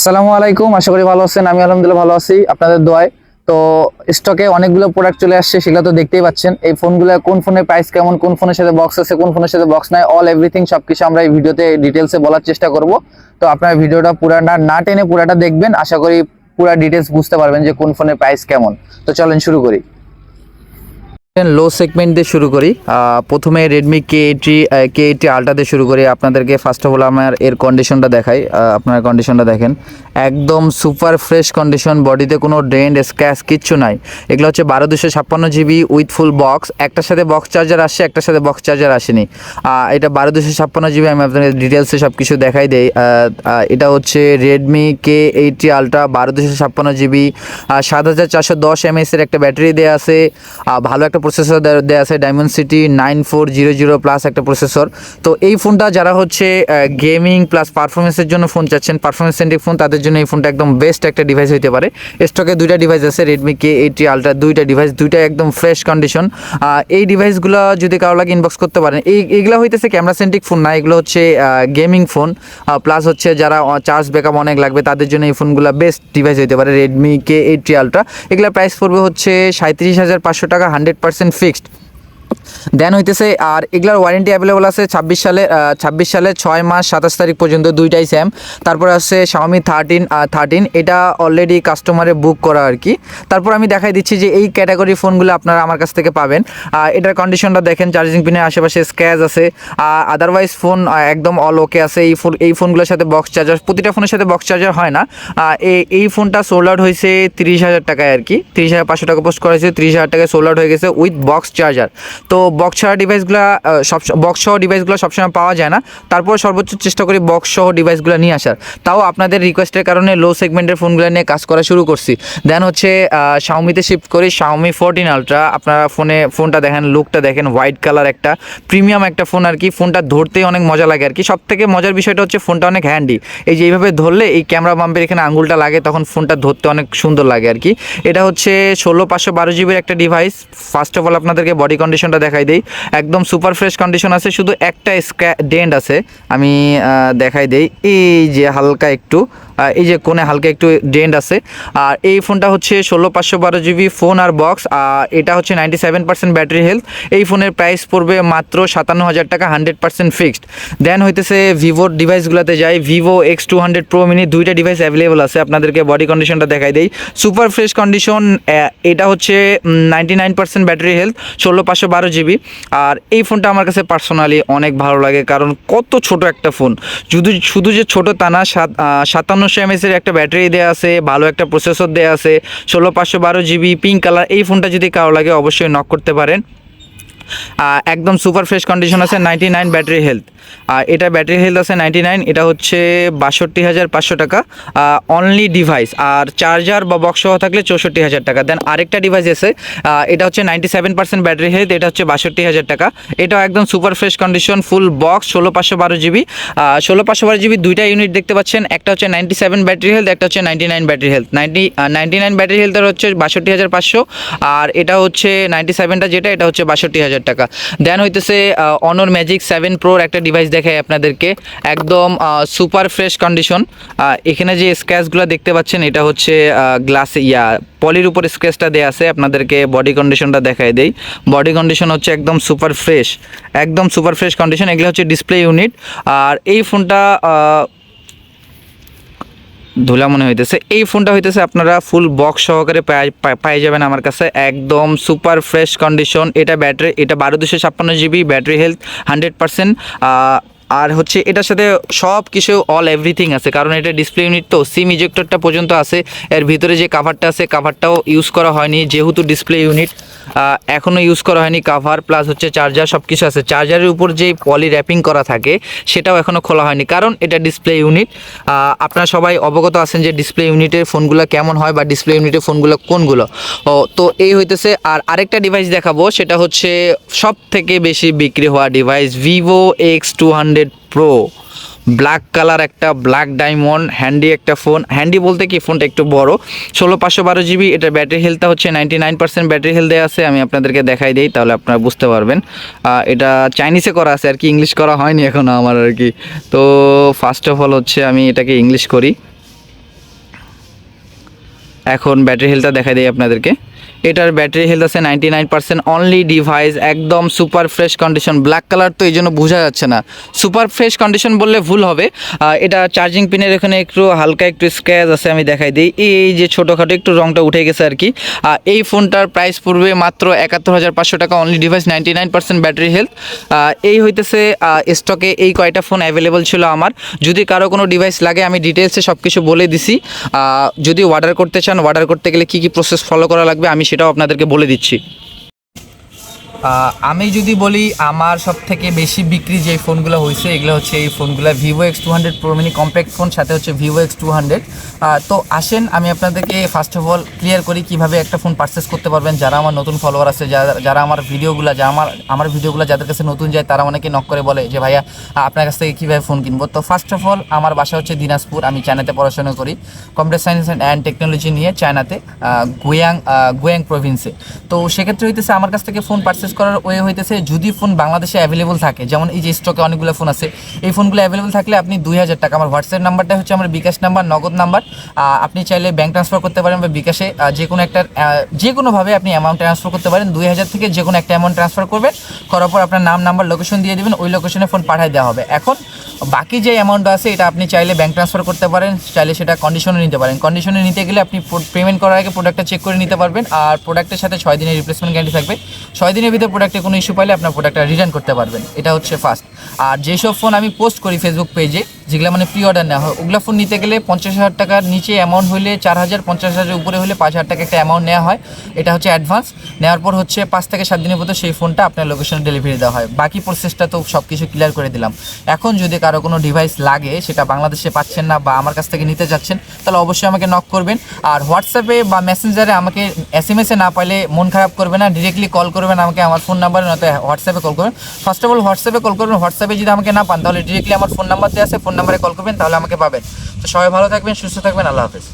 আসসালামু আলাইকুম, আশা করি ভালো আছেন, আমি আলহামদুলিল্লাহ ভালো আছি, আপনাদের দোয়ায়। তো স্টকে অনেকগুলো প্রোডাক্ট চলে আসছে, সেগুলো তো দেখতেই পাচ্ছেন। এই ফোনগুলো কোন ফোনের প্রাইস কেমন, কোন ফোনের সাথে বক্স আছে, কোন ফোনের সাথে বক্স নাই অল এভরিথিং সবকিছু আমরা এই ভিডিওতে ডিটেলসে বলার চেষ্টা করব। তো আপনার ভিডিওটা পুরা না না টেনে পুরাটা দেখবেন, আশা করি পুরা ডিটেলস বুঝতে পারবেন যে কোন ফোনের প্রাইস কেমন। তো চলেন শুরু করি। লো সেগমেন্ট দিয়ে শুরু করি। প্রথমে রেডমি কে এইটি কে এইটি আলট্রা দিয়ে শুরু করি। আপনাদেরকে ফার্স্ট অফ অল আমার এর কন্ডিশনটা দেখাই। আপনার কন্ডিশনটা দেখেন। একদম সুপার ফ্রেশ কন্ডিশন বডিতে কোনো ড্রেন্ড স্ক্র্যাচ কিচ্ছু নাই। এগুলো হচ্ছে বারো দুশো ছাপ্পান্ন জিবি উইথ ফুল বক্স একটার সাথে বক্স চার্জার আসছে, একটার সাথে বক্স চার্জার আসেনি। এটা বারো দুশো ছাপ্পান্ন জিবি, আমি আপনাদের ডিটেলসে সব কিছু দেখাই দেই। এটা হচ্ছে রেডমি কে এইটি আলট্রা বারো দুশো ছাপ্পান্ন জিবি। সাত হাজার চারশো দশ এমএস এর একটা ব্যাটারি দেওয়া আছে। ভালো একটা প্রসেসর দেওয়া আছে Dimensity nine four zero zero plus একটা প্রসেসর তো এই ফোনটা যারা হচ্ছে গেমিং প্লাস পারফরমেন্সের জন্য ফোন চাচ্ছেন পারফরমেন্স সেন্ট্রিক ফোন তাদের জন্য এই ফোনটা একদম বেস্ট একটা ডিভাইস হতে পারে। স্টকে দুইটা ডিভাইস আছে রেডমি কে এইটি আলট্রা দুইটা ডিভাইস দুইটা একদম ফ্রেশ কন্ডিশন এই ডিভাইসগুলো যদি কারও লাগে ইনবক্স করতে পারেন, এই এগুলো হইতেছে ক্যামেরা সেন্ট্রিক ফোন না, এগুলো হচ্ছে গেমিং ফোন প্লাস হচ্ছে যারা চার্জ ব্যাকআপ অনেক লাগবে, তাদের জন্য এই ফোনগুলো বেস্ট ডিভাইস হতে পারে রেডমি কে এইটি আলট্রা এগুলো প্রাইস পড়বে হচ্ছে সাঁত্রিশ হাজার পাঁচশো টাকা হান্ড্রেড পার্সেন্ট ফিক্সড দেন হইতেছে, আর এগুলার ওয়ারেন্টি অ্যাভেলেবল আছে ছাব্বিশ সালে ছাব্বিশ সালে ছয় মাস সাতাশ তারিখ পর্যন্ত দুইটাই স্যাম তারপর আছে শাওমি থার্টিন থার্টিন এটা অলরেডি কাস্টমারে বুক করা আর কি। তারপর আমি দেখাই দিচ্ছি যে এই ক্যাটাগরি ফোনগুলো আপনারা আমার কাছ থেকে পাবেন। এটার কন্ডিশনটা দেখেন চার্জিং পিনের আশেপাশে স্ক্র্যাচ আছে। আদারওয়াইজ ফোন একদম অল ওকে আছে। এই ফোন এই ফোনগুলোর সাথে বক্স চার্জার প্রতিটা ফোনের সাথে বক্স চার্জার হয় না। এই- ফোনটা সোল্ড আউট হয়েছে তিরিশ হাজার টাকায় আর কি। তিরিশ হাজার পাঁচশো টাকা পোস্ট করা হয়েছে, তিরিশ হাজার টাকায় সোল্ড আউট হয়ে গেছে উইথ বক্স চার্জার তো বক্স ছাড়া ডিভাইসগুলো সব বক্স সহ ডিভাইসগুলো সবসময় পাওয়া যায় না। তারপর সর্বোচ্চ চেষ্টা করি বক্স সহ ডিভাইসগুলো নিয়ে আসার। তাও আপনাদের রিকোয়েস্টের কারণে লো সেগমেন্টের ফোনগুলো নিয়ে কাজ করা শুরু করছি। দেন হচ্ছে শাওমিতে শিফট করি শাওমি ফোরটিন আলট্রা আপনারা ফোনে ফোনটা দেখেন লুকটা দেখেন হোয়াইট কালার একটা প্রিমিয়াম একটা ফোন আর কি। ফোনটা ধরতেই অনেক মজা লাগে আর কি। সব থেকে মজার বিষয়টা হচ্ছে ফোনটা অনেক হ্যান্ডি এই যে এইভাবে ধরলে এই ক্যামেরা বাম্পের এখানে আঙুলটা লাগে, তখন ফোনটা ধরতে অনেক সুন্দর লাগে আর কি। এটা হচ্ছে ষোলো পাঁচশো বারো জিবির একটা ডিভাইস ফার্স্ট অফ অল আপনাদেরকে বডি কন্ডিশনটা দেখাই দেই। একদম সুপার ফ্রেশ কন্ডিশন আছে, শুধু একটা স্ক্যা ডেন্ট আছে। আমি দেখাই দেই। এই যে হালকা একটু। এই যে কোণে হালকা একটু ডেন্ট আছে। আর এই ফোনটা হচ্ছে ষোলো পাঁচশো বারো জিবি ফোন আর বক্স, আর এটা হচ্ছে ninety seven percent battery health. এই ফোনের প্রাইস পড়বে মাত্র সাতান্ন হাজার টাকা, হান্ড্রেড পার্সেন্ট ফিক্সড দেন হইতেছে ভিভোর ডিভাইসগুলোতে যাই। Vivo X two hundred pro mini দুইটা ডিভাইস অ্যাভেলেবল আছে। আপনাদেরকে বডি কন্ডিশনটা দেখাই দেই। সুপার ফ্রেশ কন্ডিশন এটা হচ্ছে ninety nine percent battery health, ষোলো পাঁচশো বারো জিবি। আর এই ফোনটা আমার কাছে পার্সোনালি অনেক ভালো লাগে, কারণ কত ছোট একটা ফোন। শুধু শুধু যে ছোট তা না, সাত সাতান্নশো এমএসের একটা ব্যাটারি দেওয়া আছে, ভালো একটা প্রসেসর দেওয়া আছে, ষোলো পাঁচশো বারো জিবি পিঙ্ক কালার এই ফোনটা যদি কারও লাগে অবশ্যই নক করতে পারেন। একদম সুপার ফ্রেশ কন্ডিশন আছে নাইনটি নাইন ব্যাটারি হেলথ। আর এটা ব্যাটারি হেলথ আছে নাইনটি নাইন, এটা হচ্ছে বাষট্টি হাজার পাঁচশো টাকা। অনলি ডিভাইস আর চার্জার বা বক্স সহ থাকলে চৌষট্টি হাজার টাকা। দেন আরেকটা ডিভাইস আছে এটা হচ্ছে ninety seven percent battery health, এটা হচ্ছে বাষট্টি হাজার টাকা। এটাও একদম super fresh condition full box ষোলো পাঁচশো বারো জিবি। ষোলো পাঁচশো বারো জিবি দুইটা ইউনিট দেখতে পাচ্ছেন, একটা হচ্ছে নাইনটি সেভেন ব্যাটারি হেলথ, একটা হচ্ছে ninety nine battery health. Ninety ninety nine battery হেলথের হচ্ছে বাষট্টি হাজার পাঁচশো, আর এটা হচ্ছে নাইনটি সেভেনটা যেটা, এটা হচ্ছে বাষট্টি হাজার টাকা। দেন হইতেছে অনর ম্যাজিক সেভেন প্রোর একটা ডিভাইস দেখাই আপনাদেরকে। একদম সুপার ফ্রেশ কন্ডিশন এখানে যে স্ক্র্যাচগুলো দেখতে পাচ্ছেন, এটা হচ্ছে গ্লাস ইয়া পলির উপর স্ক্র্যাচটা দেওয়া আছে। আপনাদেরকে বডি কন্ডিশনটা দেখাই দেই। বডি কন্ডিশন হচ্ছে একদম সুপার ফ্রেশ একদম সুপার ফ্রেশ কন্ডিশন এগুলো হচ্ছে ডিসপ্লে ইউনিট আর এই ফোনটা ধুলা মনে হইতেছে। এই ফোনটা হইতেছে আপনারা ফুল বক্স সহকারে পাই- যাবেন আমার কাছে। একদম সুপার ফ্রেশ কন্ডিশন এটা ব্যাটারি এটা বারো দুশো ছাপ্পান্ন GB battery health hundred percent আর হচ্ছে এটার সাথে সব কিছু অল এভরিথিং আছে, কারণ এটা ডিসপ্লে ইউনিট তো সিম ইজেক্টরটা পর্যন্ত আছে, এর ভিতরে যে কাভারটা আছে কাভারটাও ইউজ করা হয়নি, যেহেতু ডিসপ্লে ইউনিট এখনও ইউজ করা হয়নি কাভার প্লাস হচ্ছে চার্জার সব কিছু আছে। চার্জারের উপর যে পলি র্যাপিং করা থাকে, সেটাও এখনও খোলা হয়নি, কারণ এটা ডিসপ্লে ইউনিট আপনারা সবাই অবগত আছেন যে ডিসপ্লে ইউনিটের ফোনগুলো কেমন হয় বা ডিসপ্লে ইউনিটের ফোনগুলো কোনগুলো। ও, তো এই হইতেছে, আর আরেকটা ডিভাইস দেখাবো, সেটা হচ্ছে সব থেকে বেশি বিক্রি হওয়া device Vivo X two hundred Pro. Black colour একটা, ব্ল্যাক ডায়মন্ড, হ্যান্ডি একটা ফোন। হ্যান্ডি বলতে কি, ফোনটা একটু বড়। ষোলো পাঁচশো বারো জিবি, এটা ব্যাটারি হেলথটা হচ্ছে ninety nine percent battery health আছে। আমি আপনাদেরকে দেখাই দিই, তাহলে আপনারা বুঝতে পারবেন। এটা চাইনিজে করা আছে, আর কি ইংলিশ করা হয়নি এখনও আমার আর কি। তো ফার্স্ট অফ অল হচ্ছে আমি এটাকে ইংলিশ করি। এখন ব্যাটারি হেলথটা দেখাই দিই আপনাদেরকে। এটার ব্যাটারি হেলথ আছে ninety nine percent only device একদম super fresh condition black colour তো এই জন্য বোঝা যাচ্ছে না। সুপার ফ্রেশ কন্ডিশন বললে ভুল হবে। এটা চার্জিং পিনের এখানে একটু হালকা একটু স্ক্র্যাচ আছে, আমি দেখাই দিই। এই যে ছোটোখাটো একটু রংটা উঠে গেছে আর কি। এই ফোনটার প্রাইস পড়বে মাত্র একাত্তর হাজার পাঁচশো টাকা only device ninety nine percent battery health এই হইতেছে স্টকে এই কয়টা ফোন অ্যাভেলেবল ছিল আমার। যদি কারও কোনো ডিভাইস লাগে, আমি ডিটেলসে সব কিছু বলে দিছি। যদি অর্ডার করতে চান অর্ডার করতে গেলে কী কী প্রসেস ফলো করা লাগবে, আমি সেটাও আপনাদেরকে বলে দিচ্ছি। আমি যদি বলি আমার সব থেকে বেশি বিক্রি যে ফোনগুলো হয়েছে, এগুলো হচ্ছে এই ফোনগুলো Vivo X two hundred Pro mini compact phone সাথে হচ্ছে ভিভো এক্স টু হান্ড্রেড তো আসেন, আমি আপনাদেরকে ফার্স্ট অফ অল ক্লিয়ার করি কীভাবে একটা ফোন পারচেস করতে পারবেন। যারা আমার নতুন ফলোয়ার আছে যারা যারা আমার ভিডিওগুলো যা আমার আমার ভিডিওগুলো যাদের কাছে নতুন যায়, তারা অনেকে নক করে বলে যে, ভাইয়া, আপনার কাছ থেকে কীভাবে ফোন কিনবো? তো ফার্স্ট অফ অল আমার বাসা হচ্ছে দিনাজপুর, আমি চায়নাতে পড়াশোনা করি। কম্পিউটার সায়েন্স অ্যান্ড টেকনোলজি নিয়ে চায়নাতে গুয়াং গুয়াং প্রভিন্সে তো সেক্ষেত্রে হইতেছে, আমার কাছ থেকে ফোন পারচেস করার ওয়ে হইতেছে যদি ফোন বাংলাদেশে অ্যাভেলেবল থাকে। যেমন এই যে স্টকে অনেকগুলো ফোন আছে, এই ফোনগুলো অ্যাভেলেবল থাকলে আপনি দুই হাজার টাকা, আমার হোয়াটসঅ্যাপ নাম্বারটা হচ্ছে আমার বিকাশ নাম্বার নগদ নাম্বার আপনি চাইলে ব্যাংক ট্রান্সফার করতে পারেন বা বিকাশে যে কোনো একটা যে কোনোভাবে আপনি অ্যামাউন্ট ট্রান্সফার করতে পারেন, দুই হাজার থেকে যে কোনো একটা অ্যামাউন্ট ট্রান্সফার করবেন। করার পর আপনার নাম নাম্বার লোকেশন দিয়ে দেবেন, ওই লোকেশনে ফোন পাঠিয়ে দেওয়া হবে। এখন বাকি যে অ্যামাউন্ট আছে, এটা আপনি চাইলে ব্যাংক ট্রান্সফার করতে পারেন, চাইলে সেটা কন্ডিশনে নিতে পারেন। কন্ডিশনে নিতে গেলে আপনি পেমেন্ট করার আগে প্রোডাক্টটা চেক করে নিতে পারবেন, আর প্রোডাক্টের সাথে ছয় দিনের রিপ্লেসমেন্ট গ্যারান্টি থাকবে। ছয় দিনের ভিতরে প্রোডাক্টে কোনো ইস্যু পাইলে আপনার প্রোডাক্টটা রিটার্ন করতে পারবেন। এটা হচ্ছে ফার্স্ট আর যেসব ফোন আমি পোস্ট করি ফেসবুক পেজে যেগুলো মানে প্রি অর্ডার নেওয়া হয়, ওগুলো ফোন নিতে গেলে পঞ্চাশ হাজার টাকার নিচে অ্যামাউন্ট হলে চার হাজার, পঞ্চাশ হাজার উপরে হলে পাঁচ হাজার টাকা একটা অ্যামাউন্ট নেওয়া হয়। এটা হচ্ছে অ্যাডভান্স নেওয়ার পর হচ্ছে পাঁচ থেকে সাত দিনের মতো সেই ফোনটা আপনার লোকেশনে ডেলিভারি দেওয়া হয়। বাকি প্রসেসটা তো সব কিছু ক্লিয়ার করে দিলাম। এখন যদি কারও কোনো ডিভাইস লাগে, সেটা বাংলাদেশে পাচ্ছেন না বা আমার কাছ থেকে নিতে যাচ্ছেন, তাহলে অবশ্যই আমাকে নক করবেন। আর হোয়াটসঅ্যাপে বা মেসেঞ্জারে আমাকে এস এম এসে না পাইলে মন খারাপ করবে না ডিরেক্টলি কল করবেন আমাকে আমার ফোন নাম্বারে নয়তো হোয়াটসঅ্যাপে কল করবেন। ফার্স্ট অফ অল হোয়াটসঅ্যাপে কল করবেন। হোয়াটসঅ্যাপে যদি আমাকে না পান, তাহলে ডিরেক্টলি আমার ফোন নাম্বার দেওয়া আছে ফোন নাম্বারে কল করবেন তাহলে আমাকে পাবেন। তো সবাই ভালো থাকবেন সুস্থ থাকবেন আল্লাহ হাফেজ।